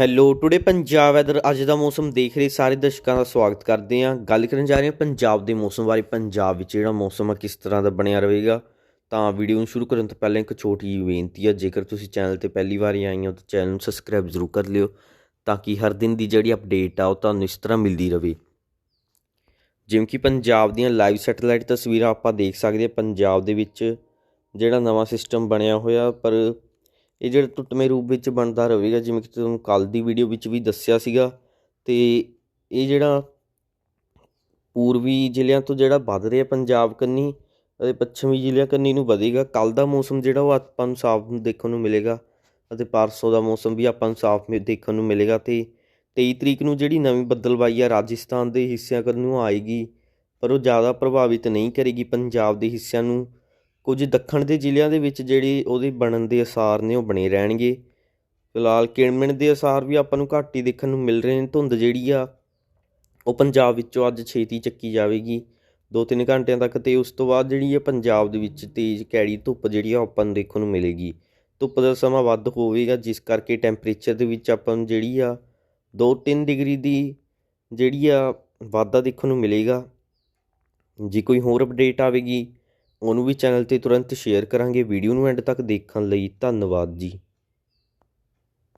Hello today Punjab weather ਅੱਜ ਦਾ ਮੌਸਮ ਦੇਖ ਰਹੇ ਸਾਰੇ ਦਰਸ਼ਕਾਂ ਦਾ ਸਵਾਗਤ ਕਰਦੇ ਹਾਂ। ਗੱਲ ਕਰਨ ਜਾ ਰਹੇ ਹਾਂ ਪੰਜਾਬ ਦੇ ਮੌਸਮ ਬਾਰੇ। ਪੰਜਾਬ ਵਿੱਚ ਜਿਹੜਾ ਮੌਸਮ ਆ ਕਿਸ ਤਰ੍ਹਾਂ ਦਾ ਬਣਿਆ ਰਹੇਗਾ? ਤਾਂ ਵੀਡੀਓ ਨੂੰ ਸ਼ੁਰੂ ਕਰਨ ਤੋਂ ਪਹਿਲਾਂ ਇੱਕ ਛੋਟੀ ਜਿਹੀ ਬੇਨਤੀ ਹੈ ਜੇਕਰ ਤੁਸੀਂ ਚੈਨਲ ਤੇ ਪਹਿਲੀ ਵਾਰੀ ਆਏ ਹੋ ਤਾਂ ਚੈਨਲ ਨੂੰ ਸਬਸਕ੍ਰਾਈਬ ਜ਼ਰੂਰ ਕਰ ਲਿਓ ਤਾਂ ਕਿ ਹਰ ਦਿਨ ਦੀ ਜਿਹੜੀ ਅਪਡੇਟ ਆ ਉਹ ਤੁਹਾਨੂੰ ਇਸ ਤਰ੍ਹਾਂ ਮਿਲਦੀ ਰਹੇ। ਜਿਵੇਂ ਕਿ ਪੰਜਾਬ ਦੀਆਂ ਲਾਈਵ ਸੈਟੇਲਾਈਟ ਤਸਵੀਰਾਂ ਆਪਾਂ ਦੇਖ ਸਕਦੇ ਹਾਂ। ਪੰਜਾਬ ਦੇ ਵਿੱਚ ਜਿਹੜਾ ਨਵਾਂ ਸਿਸਟਮ ਬਣਿਆ ਹੋਇਆ ਪਰ ਇਹ ਜਿਹੜਾ ਟੁੱਟਵੇਂ ਰੂਪ ਵਿੱਚ ਬਣਦਾ ਰਹੇਗਾ, ਜਿਵੇਂ ਕਿ ਤੁਹਾਨੂੰ ਕੱਲ ਦੀ ਵੀਡੀਓ ਵਿੱਚ ਵੀ ਦੱਸਿਆ ਸੀਗਾ, ਤੇ ਇਹ ਜਿਹੜਾ ਪੂਰਬੀ ਜ਼ਿਲ੍ਹਿਆਂ ਤੋਂ ਜਿਹੜਾ ਵੱਧ ਰਿਹਾ ਪੰਜਾਬ ਕੰਨੀ ਅਤੇ ਪੱਛਮੀ ਜ਼ਿਲ੍ਹਿਆਂ ਕੰਨੀ ਨੂੰ ਵਧੇਗਾ ਕੱਲ ਦਾ ਮੌਸਮ ਜਿਹੜਾ ਉਹ ਆਪਾਂ ਨੂੰ ਸਾਫ਼ ਦੇਖਣ ਨੂੰ ਮਿਲੇਗਾ ਅਤੇ ਪਰਸੋਂ ਦਾ ਮੌਸਮ ਵੀ ਆਪਾਂ ਨੂੰ ਸਾਫ਼ ਦੇਖਣ ਨੂੰ ਮਿਲੇਗਾ ਤੇ 23 ਤਰੀਕ ਨੂੰ ਜਿਹੜੀ ਨਵੀਂ ਬੱਦਲਵਾਈ ਆ, ਰਾਜਸਥਾਨ ਦੇ ਹਿੱਸਿਆਂ ਕਰਨ ਨੂੰ ਆਏਗੀ, ਪਰ ਉਹ ਜ਼ਿਆਦਾ ਪ੍ਰਭਾਵਿਤ ਨਹੀਂ ਕਰੇਗੀ ਪੰਜਾਬ ਦੇ ਹਿੱਸਿਆਂ ਨੂੰ ਕੁਝ ਦੱਖਣ ਦੇ ਜ਼ਿਲ੍ਹਿਆਂ ਦੇ ਵਿੱਚ ਜਿਹੜੀ ਉਹਦੇ ਬਣਨ ਦੇ ਅਸਾਰ ਨੇ ਉਹ ਬਣੇ ਰਹਿਣਗੇ। ਫਿਲਹਾਲ ਕਿਣਮਿਣ ਦੇ ਅਸਾਰ ਵੀ ਆਪਾਂ ਨੂੰ ਘੱਟ ਹੀ ਦੇਖਣ ਨੂੰ ਮਿਲ ਰਹੇ ਨੇ। ਧੁੰਦ ਜਿਹੜੀ ਆ, ਉਹ ਪੰਜਾਬ ਵਿੱਚੋਂ ਅੱਜ ਛੇਤੀ ਚੱਕੀ ਜਾਵੇਗੀ। 2-3 ਘੰਟਿਆਂ ਤੱਕ ਤੇ ਉਸ ਤੋਂ ਬਾਅਦ ਜਿਹੜੀ ਹੈ ਪੰਜਾਬ ਦੇ ਵਿੱਚ ਤੇਜ਼ ਕੈੜੀ ਧੁੱਪ ਜਿਹੜੀ ਆ, ਉਹ ਆਪਾਂ ਨੂੰ ਦੇਖਣ ਨੂੰ ਮਿਲੇਗੀ। ਧੁੱਪ ਦਾ ਸਮਾਂ ਵੱਧ ਹੋਵੇਗਾ, ਜਿਸ ਕਰਕੇ ਟੈਂਪਰੇਚਰ ਦੇ ਵਿੱਚ ਆਪਾਂ ਨੂੰ ਜਿਹੜੀ ਆ 2-3 ਡਿਗਰੀ ਦੀ ਜਿਹੜੀ ਆ, ਵਾਧਾ ਦੇਖਣ ਨੂੰ ਮਿਲੇਗਾ। ਜੇ ਕੋਈ ਹੋਰ ਅਪਡੇਟ ਆਵੇਗੀ ਉਹਨੂੰ ਵੀ ਚੈਨਲ ਤੇ ਤੁਰੰਤ ਸ਼ੇਅਰ ਕਰਾਂਗੇ। ਵੀਡੀਓ ਨੂੰ ਐਂਡ ਤੱਕ ਦੇਖਣ ਲਈ ਧੰਨਵਾਦ ਜੀ।